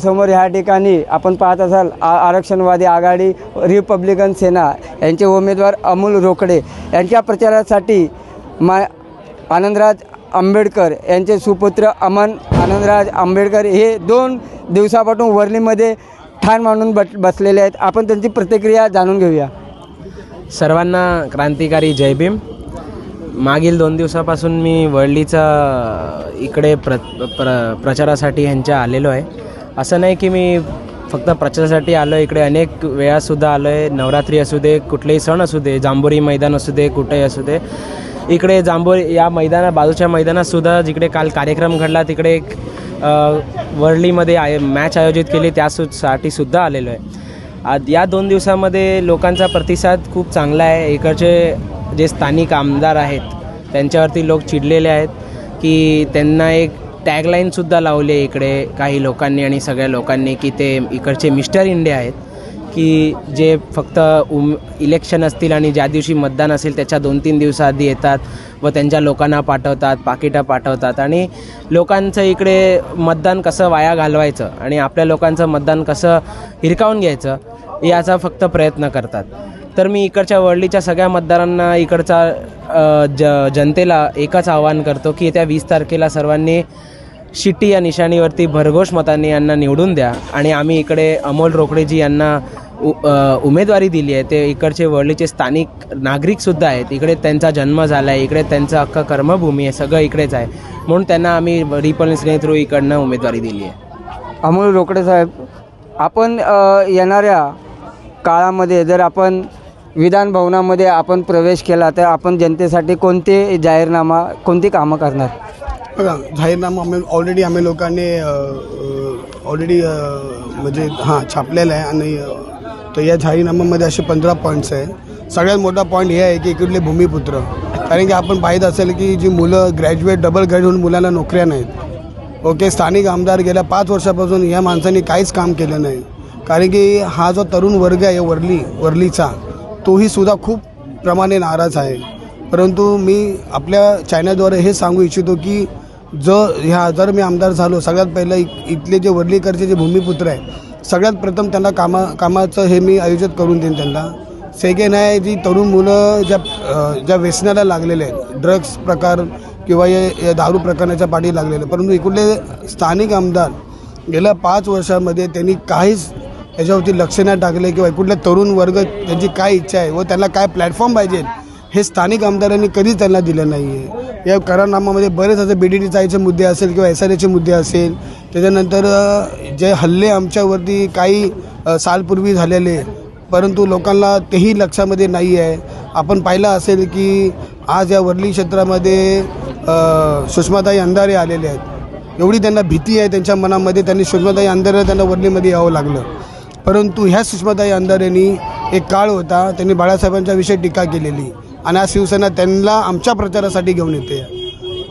समोर ह्या ठिकाणी आपण पाहत असाल आ आरक्षणवादी आघाडी रिपब्लिकन सेना यांचे उमेदवार अमोल रोकडे. यांच्या प्रचारासाठी मा आनंदराज आंबेडकर यांचे सुपुत्र अमन आनंदराज आंबेडकर हे दोन दिवसापासून वर्लीमध्ये ठाण मांडून बट बसलेले आहेत. आपण त्यांची प्रतिक्रिया जाणून घेऊया. सर्वांना क्रांतिकारी जय भीम. मागील दोन दिवसापासून मी वर्लीचा इकडे प्र प्र प्रचारासाठी ह्यांच्या आलेलो आहे. असं नाही की मी फक्त प्रचारासाठी आलो इकडे अनेक वेळासुद्धा आलो आहे नवरात्री असू दे कुठलेही सण असू दे जांभोरी मैदान असू दे कुठेही असू दे. इकडे जांभोरी या मैदाना बाजूच्या मैदानातसुद्धा जिकडे काल कार्यक्रम घडला तिकडे एक वर्लीमध्ये आय मॅच आयोजित केली त्यासाठी सुद्धा आलेलो आहे. आज या दोन दिवसामध्ये लोकांचा प्रतिसाद खूप चांगला आहे. इकडचे जे स्थानिक आमदार आहेत त्यांच्यावरती लोक चिडलेले आहेत की त्यांना एक टॅगलाईनसुद्धा लावली आहे इकडे काही लोकांनी आणि सगळ्या लोकांनी की ते इकडचे मिस्टर इंडिया आहेत की जे फक्त उम इलेक्शन असतील आणि ज्या दिवशी मतदान असेल त्याच्या दोन तीन दिवसाआधी येतात व त्यांच्या लोकांना पाठवतात पाकिटं पाठवतात. आणि लोकांचं इकडे मतदान कसं वाया घालवायचं आणि आपल्या लोकांचं मतदान कसं हिरकावून घ्यायचं याचा फक्त प्रयत्न करतात. तर मी इकडच्या वळलीच्या सगळ्या मतदारांना इकडचा ज जनतेला एकच आवाहन करतो की येत्या वीस तारखेला सर्वांनी शिट्टी या निशाणीवरती भरघोष मतांनी यांना निवडून द्या. आणि आम्ही इकडे अमोल रोकडेजी यांना उ उमेदवारी दिली आहे. ते इकडचे वर्लीचे स्थानिक नागरिकसुद्धा आहेत. इकडे त्यांचा जन्म झाला आहे इकडे त्यांचा अख्खं कर्मभूमी आहे. सगळं इकडेच आहे. म्हणून त्यांना आम्ही रिपल्सने थ्रू इकडनं उमेदवारी दिली आहे. अमोल रोकडे साहेब आपण येणाऱ्या काळामध्ये जर आपण विधान भवनामध्ये आपण प्रवेश केला तर आपण जनतेसाठी कोणते जाहीरनामा कोणती कामं करणार? बघा जाहीरनामा आम्ही ऑलरेडी आम्ही लोकांनी ऑलरेडी म्हणजे हां छापलेला आहे आणि तर या जाहीरनाम्यामध्ये असे पंधरा पॉईंट्स आहे. सगळ्यात मोठा पॉईंट हे आहे की इकडले भूमिपुत्र. कारण की आपण पाहिजे असेल की जी मुलं ग्रॅज्युएट डबल ग्रॅज्युएट मुलांना नोकऱ्या नाहीत. ओके स्थानिक आमदार गेल्या पाच वर्षापासून या माणसांनी काहीच काम केलं नाही. कारण की हा जो तरुण वर्ग आहे वरली वरलीचा तोही सुद्धा खूप प्रमाणे नाराज आहे. परंतु मी आपल्या चॅनलद्वारे हे सांगू इच्छितो की जर ह्या जर मी आमदार झालो सगळ्यात पहिलं इ इथले जे वर्लीकरचे जे भूमिपुत्र आहे सगळ्यात प्रथम त्यांना कामा कामाचं हे मी आयोजित करून देईन त्यांना. सेकेंड आहे जी तरुण मुलं ज्या ज्या व्यसनाला लागलेले आहेत ड्रग्स प्रकार किंवा हे दारू प्रकरणाच्या पाठी लागलेले परंतु इकडले स्थानिक आमदार गेल्या पाच वर्षामध्ये त्यांनी काहीच याच्यावरती लक्ष नाही टाकले किंवा कुठल्या तरुण वर्ग त्यांची काय इच्छा आहे व त्यांना काय प्लॅटफॉर्म पाहिजे हे स्थानिक आमदारांनी कधीच त्यांना दिलं नाही आहे या करारनामामध्ये बरेच असे बी डी टी चायचे मुद्दे असेल किंवा एस आर एचे मुद्दे असेल त्याच्यानंतर जे हल्ले आमच्यावरती काही सालपूर्वी झालेले परंतु लोकांना तेही लक्षामध्ये नाही आहे आपण पाहिलं असेल की आज या वर्ली क्षेत्रामध्ये सुषमाताई अंधारे आलेले आहेत. एवढी त्यांना भीती आहे त्यांच्या मनामध्ये त्यांनी सुषमाताई अंधारे त्यांना वर्लीमध्ये यावं लागलं. परंतु ह्या सुषमाताई अंधारेनी एक काळ होता त्यांनी बाळासाहेबांच्या विषयी टीका केलेली. आणि आज शिवसेना त्यांना आमच्या प्रचारासाठी घेऊन येते.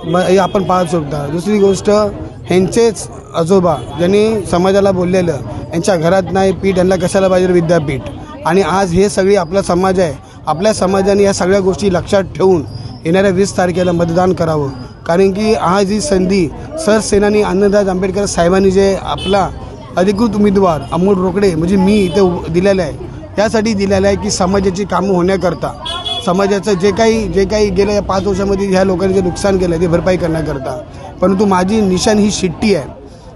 मग हे आपण पाहत शकता दुसरी गोष्ट ह्यांचेच आजोबा ज्यांनी समाजाला बोललेलं यांच्या घरात नाही पीठ यांना कशाला पाहिजे विद्यापीठ? आणि आज हे सगळी आपला समाज आहे. आपल्या समाजाने या सगळ्या गोष्टी लक्षात ठेवून येणाऱ्या वीस तारखेला मतदान करावं. कारण की आज ही संधी सरसेनानी आनंदराज आंबेडकर साहेबांनी जे आपला अधिकृत उमेदवार अमोल रोकडे म्हणजे मी इथे दिलेलं आहे. त्यासाठी दिलेलं आहे की समाजाची कामं होण्याकरता समाजाचं जे काही जे काही गेल्या या पाच वर्षामध्ये ह्या लोकांनी जे नुकसान केलं आहे ते भरपाई करण्याकरता. परंतु माझी निशाण ही शिट्टी आहे.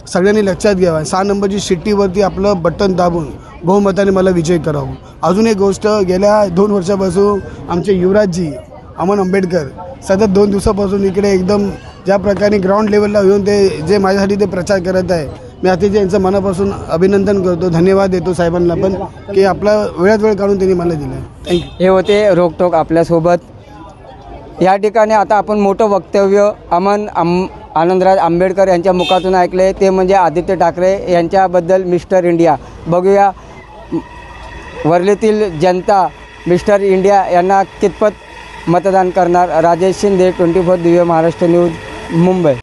सगळ्यांनी लक्षात घ्यावा. सहा नंबरची शिट्टीवरती आपलं बटन दाबून बहुमताने मला विजय करावं. अजून एक गोष्ट गेल्या दोन वर्षापासून आमचे युवराजजी अमन आंबेडकर सतत दोन दिवसापासून इकडे एकदम ज्या प्रकारे ग्राउंड लेवलला येऊन ते जे माझ्यासाठी ते प्रचार करत आहे मी अतिशय यांचं मनापासून अभिनंदन करतो धन्यवाद देतो साहेबांना पण की आपला वेळात वेळ काढून त्यांनी मला दिलं थँक्यू हे होते रोकटोक आपल्यासोबत. या ठिकाणी आता आपण मोठं वक्तव्य अमन आम आनंदराज आंबेडकर यांच्या मुखातून ऐकले ते म्हणजे आदित्य ठाकरे यांच्याबद्दल मिस्टर इंडिया. बघूया वर्लीतील जनता मिस्टर इंडिया यांना कितपत मतदान करणार? Rajesh Shinde twenty four Divya Maharashtra news Mumbai.